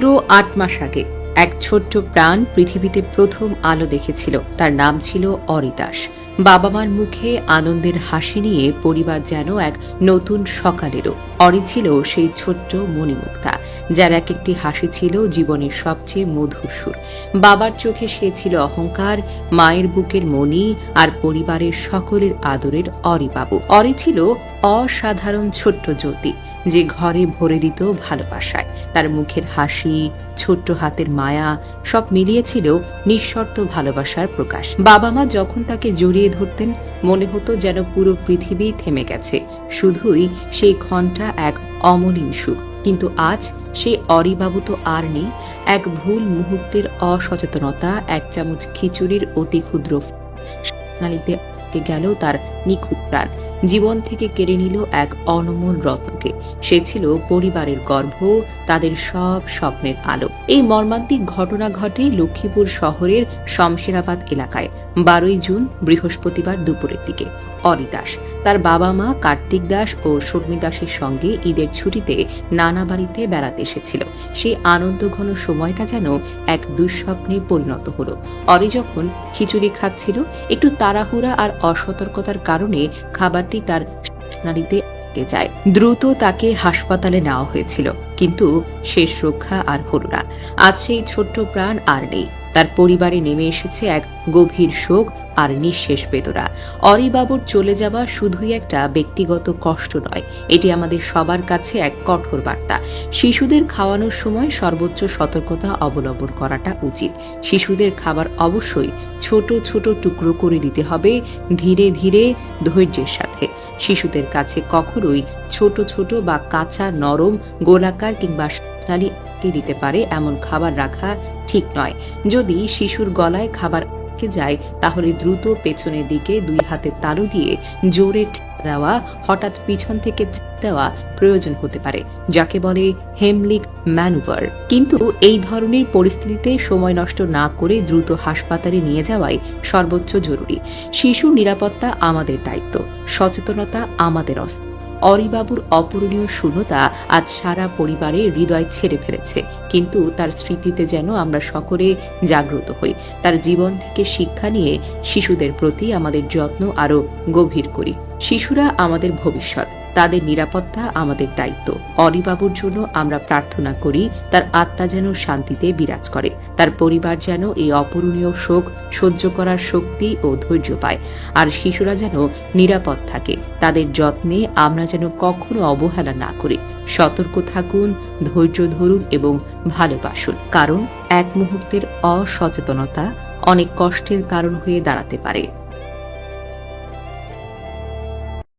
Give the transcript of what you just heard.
মাত্র আট মাস আগে এক ছোট্ট প্রাণ পৃথিবীতে প্রথম আলো দেখেছিল। তার নাম ছিল অরিদাস বাবা মার মুখে আনন্দের হাসি নিয়ে পরিবার যেন এক নতুন সকালেরও। অরি ছিল সেই ছোট্ট মণিমুক্তা, যার এক একটি হাসি ছিল জীবনের সবচেয়ে মধুর সুর। বাবার চোখে সে ছিল অহংকার, মায়ের বুকের মণি আর পরিবারের সকলের আদরের অরি বাবু অরি ছিল অসাধারণ ছোট্ট জ্যোতি। যে ঘরে ভরে দিত ভালোবাসায়। তার মুখের হাসি, ছোট্ট হাতের মায়া, সব মিলিয়েছিল নিঃশর্ত ভালোবাসার প্রকাশ। বাবা মা যখন তাকে জড়িয়ে ধরতেন, মনে হতো যেন পুরো পৃথিবী থেমে গেছে। শুধুই সেই ক্ষণটা এক অমলিন সুখ। কিন্তু আজ সেই অরিবাবু তো আর নেই, এক ভুল মুহূর্তের অসচেতনতা, এক চামচ খিচুড়ির অতি ক্ষুদ্র আটকে গেল তার নিখুঁত প্রাণ। জীবন থেকে কেড়ে নিল এক অনমোল রত্নকে। সে ছিল পরিবারের গর্ভ, তাদের সব স্বপ্নের আলো। এই মর্মান্তিক ঘটনা ঘটে লক্ষ্মীপুর শহরের শমশেরাবাদ এলাকায়, বারোই জুন, বৃহস্পতিবার দুপুরের দিকে। অরি দাস তার বাবা মা কার্তিক দাস ও শর্মী দাসের সঙ্গে ঈদের ছুটিতে নানা বাড়িতে বেড়াতে এসেছিল। সেই আনন্দঘন সময়টা যেন এক দুঃস্বপ্নে পরিণত হলো। অরি যখন খিচুড়ি খাচ্ছিল, একটু তাড়াহুড়া আর অসতর্কতার কারণে খাবারটি তার আটকে যায়। দ্রুত তাকে হাসপাতালে নেওয়া হয়েছিল, কিন্তু শেষ রক্ষা আর হল না। আজ সেই ছোট্ট প্রাণ আর নেই। তার পরিবারে নেমে এসেছে এক গভীর শোক আর নিঃশেষ বেদনা। অরিবাবুর চলে যাওয়া শুধুই একটা ব্যক্তিগত কষ্ট নয়, এটি আমাদের সবার কাছে এক কঠোর বার্তা। শিশুদের খাওয়ানোর সময় সর্বোচ্চ সতর্কতা অবলম্বন করাটা উচিত। শিশুদের খাবার অবশ্যই ছোট ছোট টুকরো করে দিতে হবে ধীরে ধীরে ধৈর্যের সাথে। শিশুদের কাছে কখনোই ছোট ছোট বা কাঁচা, নরম, গোলাকার কিংবা আটকে দিতে পারে, এমন খাবার রাখা ঠিক নয়। যদি শিশুর গলায় খাবার আটকে যায়, তাহলে দ্রুত পেছনের দিকে দুই হাতে তালু দিয়ে জোরে দেওয়া, হঠাৎ পিছন থেকে দেওয়া প্রয়োজন হতে পারে, যাকে বলে হেমলিক ম্যানুভার। কিন্তু এই ধরনের পরিস্থিতিতে সময় নষ্ট না করে দ্রুত হাসপাতালে নিয়ে যাওয়াই সর্বোচ্চ জরুরি। শিশুর নিরাপত্তা আমাদের দায়িত্ব, সচেতনতা আমাদের অস্ত্র অরিবাবুর অপূরণীয় শূন্যতা আজ সারা পরিবারে হৃদয় ছেড়ে ফেলেছে। কিন্তু তার স্মৃতিতে যেন আমরা সকলে জাগ্রত হই। তার জীবন থেকে শিক্ষা নিয়ে শিশুদের প্রতি আমাদের যত্ন আরও গভীর করি। শিশুরা আমাদের ভবিষ্যৎ, তাদের নিরাপত্তা আমাদের দায়িত্ব। অরিবাবুর জন্য আমরা প্রার্থনা করি, তার আত্মা যেন শান্তিতে বিরাজ করে, তার পরিবার যেন এই অপূরণীয় শোক সহ্য করার শক্তি ও ধৈর্য পায়, আর শিশুরা যেন নিরাপদ থাকে। তাদের যত্নে আমরা যেন কখনো অবহেলা না করি। সতর্ক থাকুন, ধৈর্য ধরুন এবং ভালোবাসুন, কারণ এক মুহূর্তের অসচেতনতা অনেক কষ্টের কারণ হয়ে দাঁড়াতে পারে।